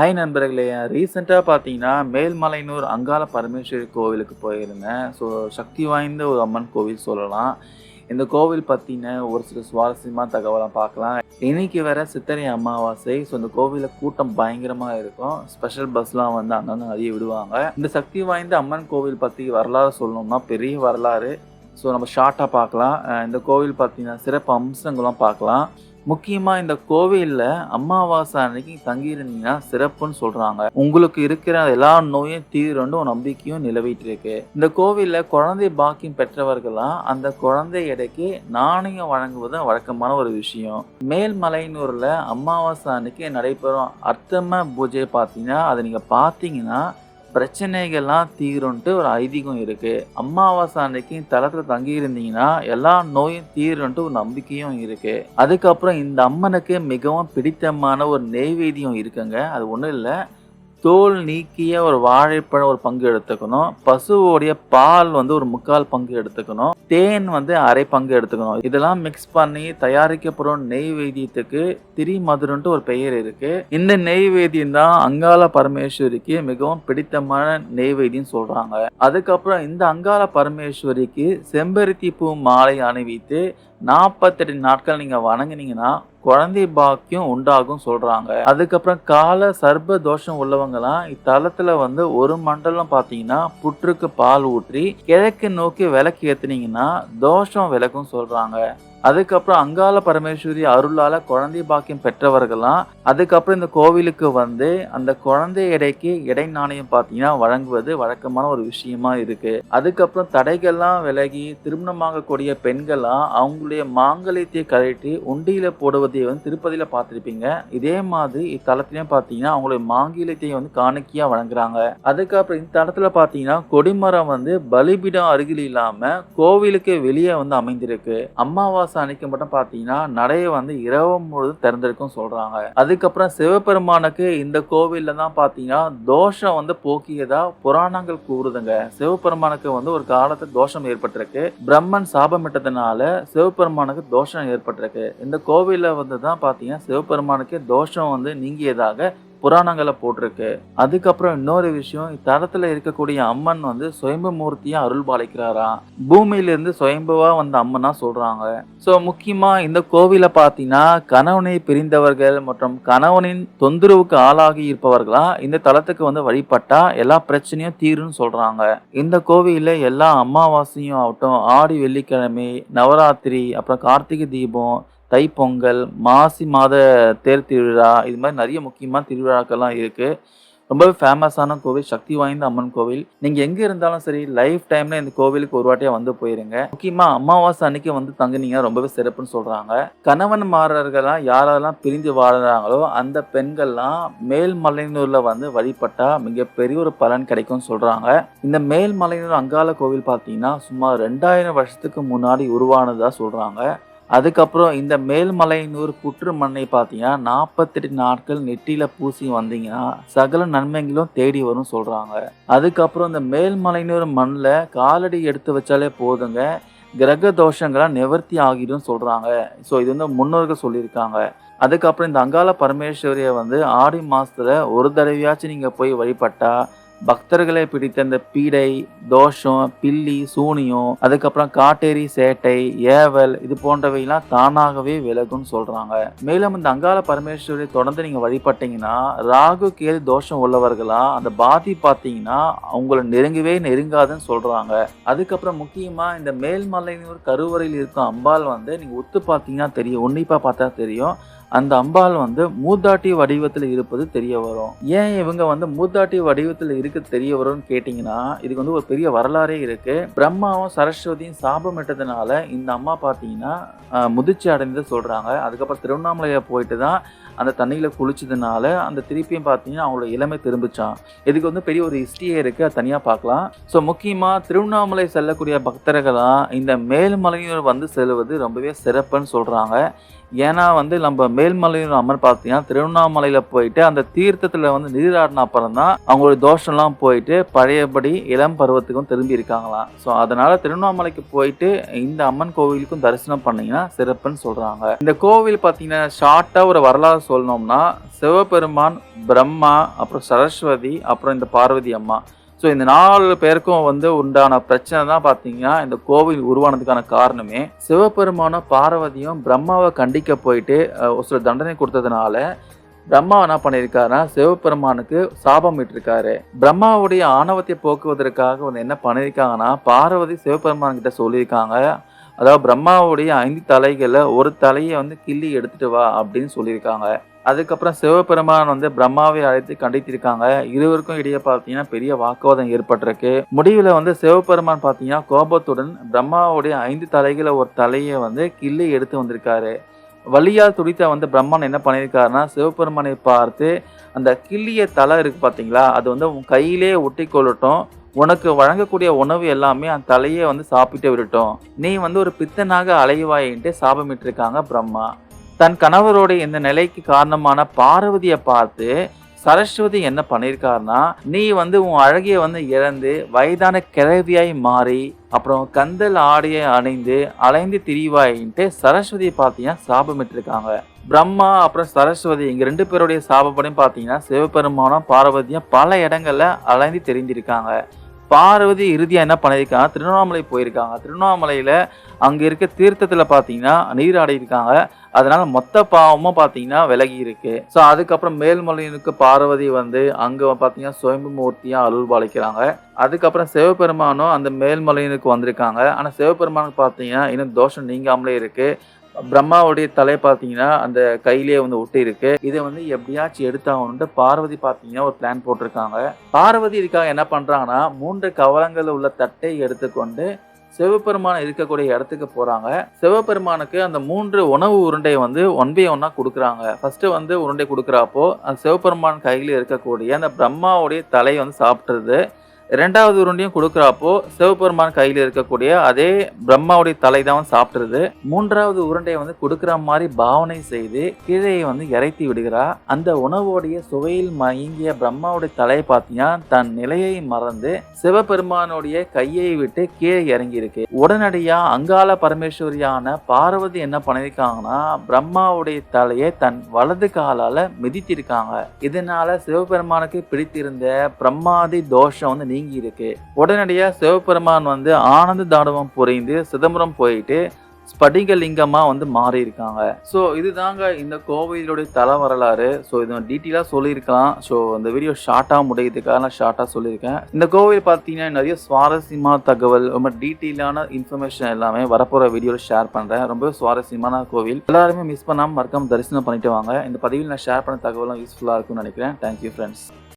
Hi நண்பர்களே. ரீசெண்டாக பார்த்தீங்கன்னா மேல்மலையனூர் அங்காள பரமேஸ்வரி கோவிலுக்கு போயிருந்தேன். ஸோ சக்தி வாய்ந்த ஒரு அம்மன் கோவில் சொல்லலாம். இந்த கோவில் பற்றின ஒரு சில சுவாரஸ்யமான தகவலாம் பார்க்கலாம். இன்னைக்கு வேற சித்திரை அமாவாசை. ஸோ இந்த கோவிலில் கூட்டம் பயங்கரமாக இருக்கும். ஸ்பெஷல் பஸ்லாம் வந்து அங்கங்கே அதிக விடுவாங்க. இந்த சக்தி வாய்ந்த அம்மன் கோவில் பற்றி வரலாறு சொல்லணும்னா பெரிய வரலாறு. ஸோ நம்ம ஷார்ட்டாக பார்க்கலாம். இந்த கோவில் பார்த்தீங்கன்னா சிறப்பு அம்சங்களும் பார்க்கலாம். முக்கியமாக இந்த கோவிலில் அமாவாசை அன்னைக்கு தங்கியிருந்தீங்கன்னா சிறப்புன்னு சொல்கிறாங்க உங்களுக்கு இருக்கிற எல்லா நோயும் தீருண்டு ஒரு நம்பிக்கையும் நிலவிட்டு இருக்கு இந்த கோவிலில் குழந்தை பாக்கியம் பெற்றவர்களாம் அந்த குழந்தை எடைக்கு நாணயம் வழங்குவது வழக்கமான ஒரு விஷயம். மேல்மலையனூரில் அமாவாசை அன்னைக்கு நடைபெறும் அர்த்தம பூஜை பார்த்தீங்கன்னா அதை நீங்கள் பார்த்தீங்கன்னா பிரச்சனைகள்லாம் தீரும்ன்ட்டு ஒரு ஐதீகம் இருக்குது அமாவாசை அன்னைக்கு தளத்தில் தங்கி இருந்தீங்கன்னா எல்லா நோயும் தீரும்ன்ட்டு ஒரு நம்பிக்கையும் இருக்குது அதுக்கப்புறம் இந்த அம்மனுக்கு மிகவும் பிடித்தமான ஒரு நெய்வேதியம் இருக்குங்க. அது ஒன்றும் இல்லை. தோல் நீக்கிய ஒரு வாழைப்பழம் ஒரு பங்கு எடுத்துக்கணும். பசுவோடைய பால் வந்து ஒரு முக்கால் பங்கு எடுத்துக்கணும். தேன் வந்து அரை பங்கு எடுத்துக்கணும். இதெல்லாம் மிக்ஸ் பண்ணி தயாரிக்கப்படும் நெய்வேதியத்துக்கு திரிமதுரன்ட்டு ஒரு பெயர் இருக்கு. இந்த நெய்வேதியம் தான் அங்காள பரமேஸ்வரிக்கு மிகவும் பிடித்தமான நெய்வேத்தியம் சொல்றாங்க. அதுக்கப்புறம் இந்த அங்காள பரமேஸ்வரிக்கு செம்பருத்தி பூ மாலை அணிவித்து நாற்பத்தெட்டு நாட்கள் நீங்கள் வணங்கினீங்கன்னா குழந்தை பாக்கியம் உண்டாகும் சொல்றாங்க. அதுக்கப்புறம் கால சர்ப தோஷம் உள்ளவங்கலாம் இத்தலத்துல வந்து ஒரு மண்டலம் பார்த்தீங்கன்னா புற்றுக்கு பால் ஊற்றி கிழக்கு நோக்கி விளக்கு ஏத்துனீங்கன்னா தோஷம் விளக்கும் சொல்றாங்க. அதுக்கப்புறம் அங்காள பரமேஸ்வரி அருளால குழந்தை பாக்கியம் பெற்றவர்களாம் அதுக்கப்புறம் இந்த கோவிலுக்கு வந்து அந்த குழந்தை எடைக்கு எடை நாணயம் பார்த்தீங்கன்னா வழங்குவது வழக்கமான ஒரு விஷயமா இருக்கு. அதுக்கப்புறம் தடைகள்லாம் விலகி திருமணமாகக்கூடிய பெண்கள்லாம் அவங்களுடைய மாங்கலியத்தை கழட்டி உண்டியில போடுவதை வந்து திருப்பதியில பார்த்துருப்பீங்க. இதே மாதிரி இத்தலத்திலையும் பார்த்தீங்கன்னா அவங்களுடைய மாங்கல்யத்தை வந்து காணிக்கையா வழங்குறாங்க. அதுக்கப்புறம் இந்த தளத்துல பார்த்தீங்கன்னா கொடிமரம் வந்து பலிபீடம் அருகில் இல்லாம கோவிலுக்கு வெளியே வந்து அமைந்திருக்கு. அமாவாசை அன்னைக்கு மட்டும் பார்த்தீங்கன்னா நடையை வந்து இரவு முழுது திறந்திருக்கும் சொல்றாங்க. அதுக்கப்புறம் சிவபெருமானுக்கு இந்த கோவில்ல தான் பார்த்தீங்கன்னா தோஷம் வந்து போக்கியதா புராணங்கள் கூறுதுங்க. சிவபெருமானுக்கு வந்து ஒரு காலத்தில் தோஷம் ஏற்பட்டிருக்கு. பிரம்மன் சாபமிட்டதுனால சிவபெருமானுக்கு தோஷம் ஏற்பட்டிருக்கு. இந்த கோவிலில் வந்து தான் பார்த்தீங்கன்னா சிவபெருமானுக்கு தோஷம் வந்து நீங்கியதாக புராணங்களை போட்டிருக்கு. அதுக்கப்புறம் இன்னொரு விஷயம் தரத்துல இருக்கக்கூடிய அம்மன் வந்து சுயம்பு மூர்த்தியா அருள் பாலிக்கிறாராம் பூமியிலிருந்து சுயம்புவா வந்த அம்மனா சொல்றாங்க. ஸோ முக்கியமா இந்த கோவிலை பார்த்தீங்கன்னா கணவனை பிரிந்தவர்கள் மற்றும் கணவனின் தொந்தரவுக்கு ஆளாகி இருப்பவர்களா இந்த தளத்துக்கு வந்து வழிபட்டா எல்லா பிரச்சனையும் தீரும்னு சொல்றாங்க. இந்த கோவிலில் எல்லா அமாவாசையும் ஆகட்டும் ஆடி வெள்ளிக்கிழமை நவராத்திரி அப்புறம் கார்த்திகை தீபம் தைப்பொங்கல் மாசி மாத தேர் திருவிழா இது மாதிரி நிறைய முக்கியமான திருவிழாக்கள்லாம் இருக்குது ரொம்பவே ஃபேமஸான கோவில் சக்தி வாய்ந்த அம்மன் கோவில். நீங்கள் எங்கே இருந்தாலும் சரி லைஃப் டைமில் இந்த கோவிலுக்கு ஒரு வாட்டியாக வந்து போயிருங்க. முக்கியமாக அமாவாசை அன்னைக்கு வந்து தங்குனீங்க ரொம்பவே சிறப்புன்னு சொல்கிறாங்க கணவன் மாறர்கள்லாம் யாரெல்லாம் பிரிஞ்சு வாழ்கிறாங்களோ அந்த பெண்கள்லாம் மேல்மலையனூரில் வந்து வழிபட்டால் மிகப்பெரிய ஒரு பலன் கிடைக்கும்னு சொல்கிறாங்க இந்த மேல்மலையனூர் அங்காள கோவில் பார்த்தீங்கன்னா சுமார் ரெண்டாயிரம் வருஷத்துக்கு முன்னாடி உருவானதாக சொல்கிறாங்க அதுக்கப்புறம் இந்த மேல்மலையனூர் புற்று மண்ணை பார்த்தீங்கன்னா நாற்பத்தெட்டு நாட்கள் நெட்டியில் பூசி வந்தீங்கன்னா சகல நன்மைகளும் தேடி வரும் சொல்கிறாங்க அதுக்கப்புறம் இந்த மேல்மலையனூர் மண்ணில் காலடி எடுத்து வச்சாலே போதுங்க. கிரக தோஷங்களாக நிவர்த்தி ஆகிடும் சொல்கிறாங்க ஸோ இது வந்து முன்னோர்கள் சொல்லியிருக்காங்க. அதுக்கப்புறம் இந்த அங்காள பரமேஸ்வரியை வந்து ஆடி மாதத்தில் ஒரு தடவையாச்சும் நீங்கள் போய் வழிபட்டால் பக்தர்களை பிடித்த இந்த பீடை தோஷம் பில்லி சூனியம் அதுக்கப்புறம் காட்டேரி சேட்டை ஏவல் இது போன்றவையெல்லாம் தானாகவே விலகும்னு சொல்றாங்க. மேலும் இந்த அங்காள பரமேஸ்வரி தொடர்ந்து நீங்க வழிபட்டீங்கன்னா ராகு கேது தோஷம் உள்ளவர்களா அந்த பாதி பார்த்தீங்கன்னா அவங்கள நெருங்கவே நெருங்காதுன்னு சொல்றாங்க. அதுக்கப்புறம் முக்கியமா இந்த மேல்மலையினூர் கருவறையில் இருக்கும் அம்பாள் வந்து நீங்க ஒத்து பார்த்தீங்கன்னா தெரியும் உன்னிப்பா பார்த்தா தெரியும். அந்த அம்பாள் வந்து மூதாட்டி வடிவத்தில் இருப்பது தெரிய வரும். ஏன் இவங்க வந்து மூதாட்டி வடிவத்தில் இருக்க தெரிய வரும்னு கேட்டிங்கன்னா இதுக்கு வந்து ஒரு பெரிய வரலாறே இருக்கு. பிரம்மாவும் சரஸ்வதியும் சாபமிட்டதுனால இந்த அம்மா பார்த்தீங்கன்னா முதிர்ச்சி அடைந்து சொல்கிறாங்க அதுக்கப்புறம் திருவண்ணாமலையை போயிட்டு தான் அந்த தண்ணியில் குளிச்சதுனால அந்த திருப்பியும் பார்த்தீங்கன்னா அவங்களோட இளமை திரும்பிச்சான். இதுக்கு வந்து பெரிய ஒரு ஹிஸ்ட்ரியே இருக்குது அது தனியாக பார்க்கலாம் ஸோ முக்கியமாக திருவண்ணாமலை செல்லக்கூடிய பக்தர்களாக இந்த மேல்மலையூர் வந்து செல்வது ரொம்பவே சிறப்புன்னு சொல்கிறாங்க ஏன்னா வந்து நம்ம மேல்மலையூர் அம்மன் பார்த்தீங்கன்னா திருவண்ணாமலையில் போயிட்டு அந்த தீர்த்தத்தில் வந்து நீராடின அப்புறம் தான் அவங்களுடைய தோஷம்லாம் போயிட்டு பழையபடி இளம் பருவத்துக்கும் திரும்பி இருக்காங்களாம். ஸோ அதனால் திருவண்ணாமலைக்கு போயிட்டு இந்த அம்மன் கோவிலுக்கும் தரிசனம் பண்ணீங்கன்னா சிறப்புன்னு சொல்கிறாங்க இந்த கோவில் பார்த்தீங்கன்னா ஷார்ட்டாக ஒரு வரலாறு சொல்லணும்னா சிவபெருமான் பிரம்மா அப்புறம் சரஸ்வதி அப்புறம் இந்த பார்வதி அம்மா. ஸோ இந்த நாலு பேருக்கும் வந்து உண்டான பிரச்சனை தான் பார்த்தீங்கன்னா இந்த கோவில் உருவானதுக்கான காரணமே. சிவபெருமானும் பார்வதியும் பிரம்மாவை கண்டிக்க போயிட்டு ஒரு சில தண்டனை கொடுத்ததுனால பிரம்மா என்ன பண்ணியிருக்காருன்னா சிவபெருமானுக்கு சாபம் இட்டிருக்காரு பிரம்மாவுடைய ஆணவத்தை போக்குவதற்காக வந்து என்ன பண்ணியிருக்காங்கன்னா பார்வதி சிவபெருமான் கிட்ட சொல்லியிருக்காங்க. அதாவது பிரம்மாவுடைய ஐந்து தலைகளில் ஒரு தலையை வந்து கிள்ளி எடுத்துட்டு வா அப்படின்னு சொல்லியிருக்காங்க. அதுக்கப்புறம் சிவபெருமான் வந்து பிரம்மாவை அழைத்து கண்டித்திருக்காங்க. இருவருக்கும் இடையே பார்த்தீங்கன்னா பெரிய வாக்குவாதம் ஏற்பட்டிருக்கு. முடிவில் வந்து சிவபெருமான் பார்த்தீங்கன்னா கோபத்துடன் பிரம்மாவுடைய ஐந்து தலைகளை ஒரு தலையை வந்து கிள்ளி எடுத்து வந்திருக்காரு. வலியால் துடித்த வந்து பிரம்மன் என்ன பண்ணியிருக்காருன்னா சிவபெருமானை பார்த்து அந்த கிள்ளிய தலை இருக்கு பார்த்தீங்களா அது வந்து உன் கையிலே ஒட்டி கொள்ளட்டும். உனக்கு வழங்கக்கூடிய உணவு எல்லாமே அந்த தலையை வந்து சாப்பிட்டு விடட்டும். நீ வந்து ஒரு பித்தனாக அலைவாயின்ட்டு சாபமிட்டிருக்காங்க பிரம்மா. தன் கணவரோட இந்த நிலைக்கு காரணமான பார்வதியை பார்த்து சரஸ்வதி என்ன பண்ணியிருக்காருன்னா நீ வந்து உன் அழகிய வந்து இழந்து வயதான கிழவியாய் மாறி அப்புறம் கந்தல் ஆடையை அணிந்து அலைந்து திரிவாயின்ட்டு சரஸ்வதியை பார்த்தீங்கன்னா சாபமிட்டிருக்காங்க. பிரம்மா அப்புறம் சரஸ்வதி இங்க ரெண்டு பேருடைய சாபப்படையும் பார்த்தீங்கன்னா சிவபெருமானும் பார்வதியும் பல இடங்கள்ல அலைந்து தெரிந்திருக்காங்க. பார்வதி இறுதியாக என்ன பண்ணியிருக்காங்க திருவண்ணாமலை போயிருக்காங்க. திருவண்ணாமலையில் அங்கே இருக்க தீர்த்தத்தில் பார்த்தீங்கன்னா நீராடி இருக்காங்க அதனால மொத்த பாவமும் பார்த்தீங்கன்னா விலகி இருக்கு. ஸோ அதுக்கப்புறம் மேல்மலையனுக்கு பார்வதி வந்து அங்கே பார்த்தீங்கன்னா சுயம்பு மூர்த்தியாக அருள் பாலிக்கிறாங்க அதுக்கப்புறம் சிவபெருமானும் அந்த மேல்மலையனுக்கு வந்திருக்காங்க. ஆனால் சிவபெருமானுக்கு பார்த்தீங்கன்னா இன்னும் தோஷம் நீங்காமலே இருக்குது பிரம்மாவுடைய தலை பார்த்தீங்கன்னா அந்த கையிலேயே வந்து ஒட்டி இருக்கு. இதை வந்து எப்படியாச்சும் எடுத்தாகணுன்ட்டு பார்வதி பார்த்தீங்கன்னா ஒரு பிளான் போட்டிருக்காங்க. பார்வதி இதுக்காக என்ன பண்ணுறாங்கன்னா மூன்று கவலங்கள் உள்ள தட்டை எடுத்துக்கொண்டு சிவபெருமான் இருக்கக்கூடிய இடத்துக்கு போகிறாங்க சிவபெருமானுக்கு அந்த மூன்று உணவு உருண்டையை வந்து ஒன் பை ஒன்னாக கொடுக்குறாங்க. ஃபஸ்ட்டு வந்து உருண்டை கொடுக்குறப்போ அந்த சிவபெருமான் கையில் இருக்கக்கூடிய அந்த பிரம்மாவுடைய தலை வந்து சாப்பிட்றது ரெண்டாவது உருண்டையும் கொடுக்குறப்போ சிவபெருமான் கையில் இருக்கக்கூடிய அதே பிரம்மாவுடைய தலை தான் வந்து சாப்பிட்றது மூன்றாவது உருண்டையை வந்து கொடுக்குற மாதிரி பாவனை செய்து கீழே வந்து இறைத்தி விடுகிறா. அந்த உணவோடைய சுவையில் மயங்கிய பிரம்மாவுடைய தலையை பார்த்தீங்கன்னா தன் நிலையை மறந்து சிவபெருமானுடைய கையை விட்டு கீழே இறங்கி இருக்கு உடனடியாக அங்காள பரமேஸ்வரியான பார்வதி என்ன பண்ணியிருக்காங்கன்னா பிரம்மாவுடைய தலையை தன் வலது காலால் மிதித்திருக்காங்க. இதனால சிவபெருமானுக்கு பிடித்திருந்த பிரம்மாதி தோஷம் வந்து நீங்கி இருக்கு உடனடியாக சிவபெருமான் வந்து ஆனந்த தாண்டவம் புரிந்து சிதம்பரம் போயிட்டு ஸ்படிகலிங்கமாக வந்து மாறி இருக்காங்க ஸோ இதுதாங்க இந்த கோவிலுடைய தல வரலாறு ஸோ இது டீட்டெயிலாக சொல்லியிருக்கலாம். ஸோ இந்த வீடியோ ஷார்ட்டாக முடியதுக்காக நான் ஷார்ட்டாக சொல்லியிருக்கேன். இந்த கோவில் பார்த்தீங்கன்னா நிறைய சுவாரஸ்யமான தகவல் ரொம்ப டீட்டெயிலான இன்ஃபர்மேஷன் எல்லாமே வரப்போகிற வீடியோவில் ஷேர் பண்ணுறேன் ரொம்ப சுவாரஸ்யமான கோவில். எல்லாருமே மிஸ் பண்ணாமல் மறக்காம தரிசனம் பண்ணிட்டு வாங்க. இந்த பதிவில் நான் ஷேர் பண்ண தகவலும் யூஸ்ஃபுல்லாக இருக்கும்னு நினைக்கிறேன். Thank you friends